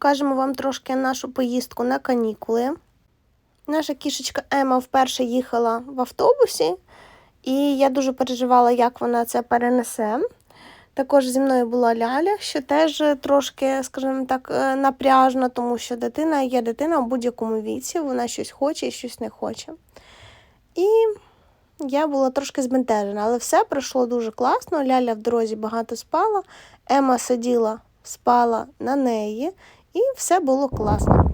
покажемо вам трошки нашу поїздку на канікули. Наша кішечка Ема вперше їхала в автобусі, і я дуже переживала, як вона це перенесе. Також зі мною була Ляля, що теж трошки, скажімо так, е, напряжно, тому що дитина є дитина в будь-якому віці, вона щось хоче і щось не хоче. І я була трошки збентежена, але все пройшло дуже класно. Ляля в дорозі багато спала, Ема сиділа, спала на неї, і все було класно.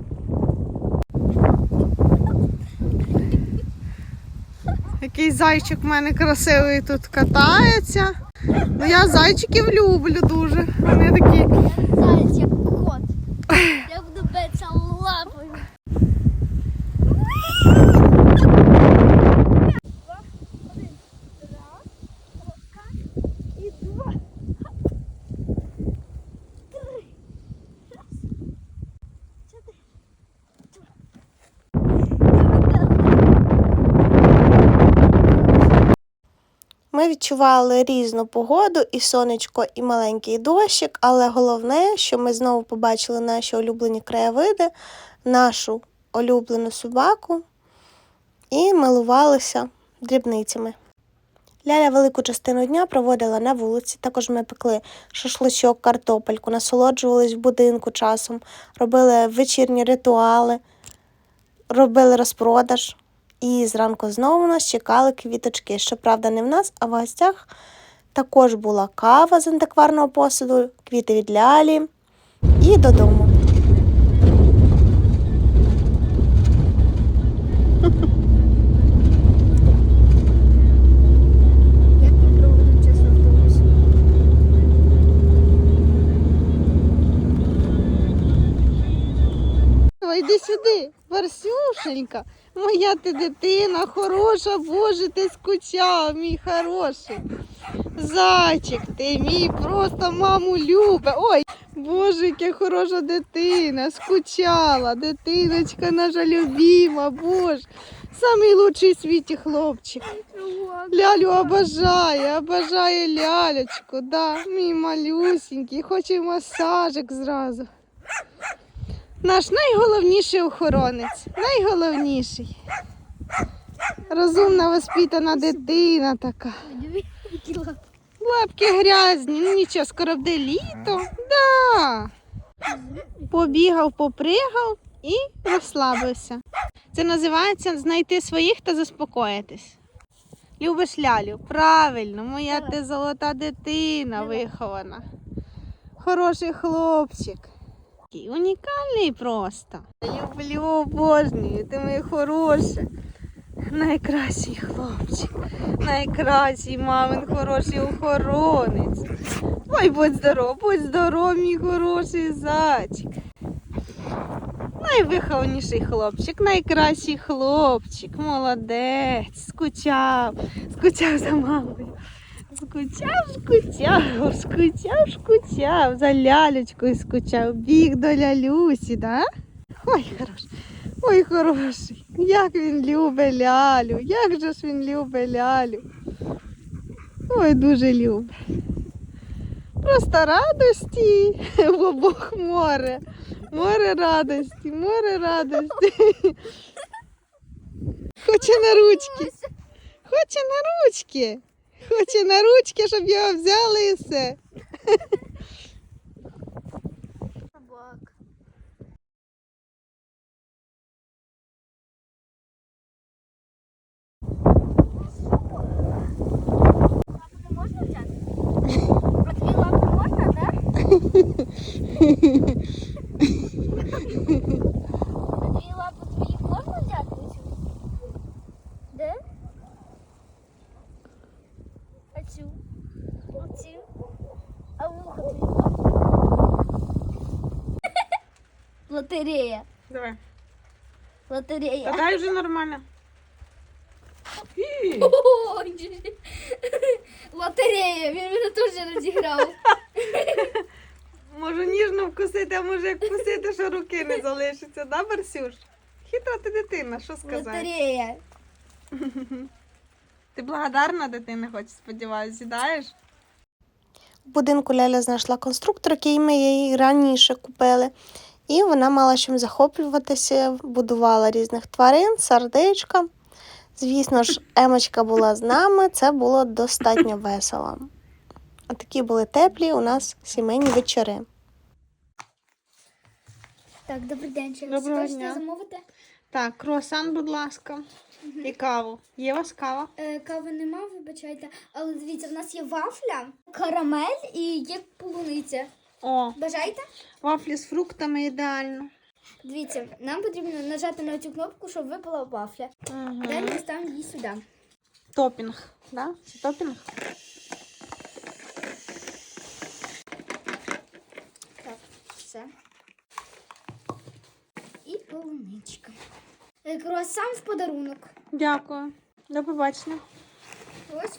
Який зайчик в мене красивий тут катається. Ну я зайчиків люблю дуже. Вони такі. Ми відчували різну погоду, і сонечко, і маленький дощик, але головне, що ми знову побачили наші улюблені краєвиди, нашу улюблену собаку і милувалися дрібницями. Ляля велику частину дня проводила на вулиці. Також ми пекли шашличок, картопельку, насолоджувались в будинку часом, робили вечірні ритуали, робили розпродаж. І зранку знову нас чекали квіточки. Щоправда, не в нас, а в гостях також була кава з антикварного посуду, квіти від лялі і додому. Йди сюди, Барсюшенька, моя ти дитина, хороша, боже, ти скучав, мій хороший. Зайчик, ти мій просто маму любить. Ой, боже, яка хороша дитина, скучала, дитиночка наша любима, боже. Самий лучший в світі хлопчик. Лялю обожає, обожає лялечку, да, мій малюсенький, хоче масажик зразу. Наш найголовніший охоронець, найголовніший. Розумна, воспитана дитина така. Лапки грязні, ну нічого, скоро буде літо. Да. Побігав, попригав і розслабився. Це називається знайти своїх та заспокоїтись. Любиш лялю? Правильно, моя ти золота дитина вихована. Хороший хлопчик. Такий Унікальний просто. Люблю, обожнюю, ти моє хороше. Найкращий хлопчик, найкращий мамин хороший охоронець. Ой, будь здоров, будь здоров, мій хороший зайчик. Найвихованіший хлопчик, найкращий хлопчик, молодець, скучав, скучав за мамою. Скучав, скучав, скучав, скучав, за лялечкою скучав, біг до лялюсі, да? Ой, хороший. Ой, хороший, як він любить лялю, як же ж він любить лялю. Ой, дуже любить. Просто радості в обох море. Море радості, море радості. Хоче на ручки. Хоче на ручки. Хоче на ручки, щоб його взяли і все. Можна взяти? А твої лапи можна, так? А дві лапи твоїх можна взяти? Оцю? Де? А цю? Оцю? А вуха твої? Лотерея. Давай. Лотерея. дай вже нормально. Ой, Лотерея, він мене теж розіграв. Можу ніжно вкусити, а може як вкусити, що руки не залишиться, да, Барсюш? Хитра ти дитина, що сказати? Лотерея. Ти благодарна дитина, хоч сподіваюся, сідаєш? В будинку Ляля знайшла конструктор, який ми їй раніше купили. І вона мала чим захоплюватися, будувала різних тварин, сердечка. Звісно ж, Емочка була з нами, це було достатньо весело. А такі були теплі у нас сімейні вечори. Так, добрий день. Чи Доброго хочете дня. замовити? Так, круасан, будь ласка, і каву. Є у вас кава? Е, кави нема, вибачайте. Але дивіться, в нас є вафля, карамель і є полуниця. О, Бажаєте? вафлі з фруктами ідеально. Дивіться, нам потрібно нажати на цю кнопку, щоб випала вафля. Угу. Далі ми ставимо її сюди. Топінг. Да? Це топінг? Так, все. І полуничка. Е, Круасан в подарунок. Дякую. До побачення. Ось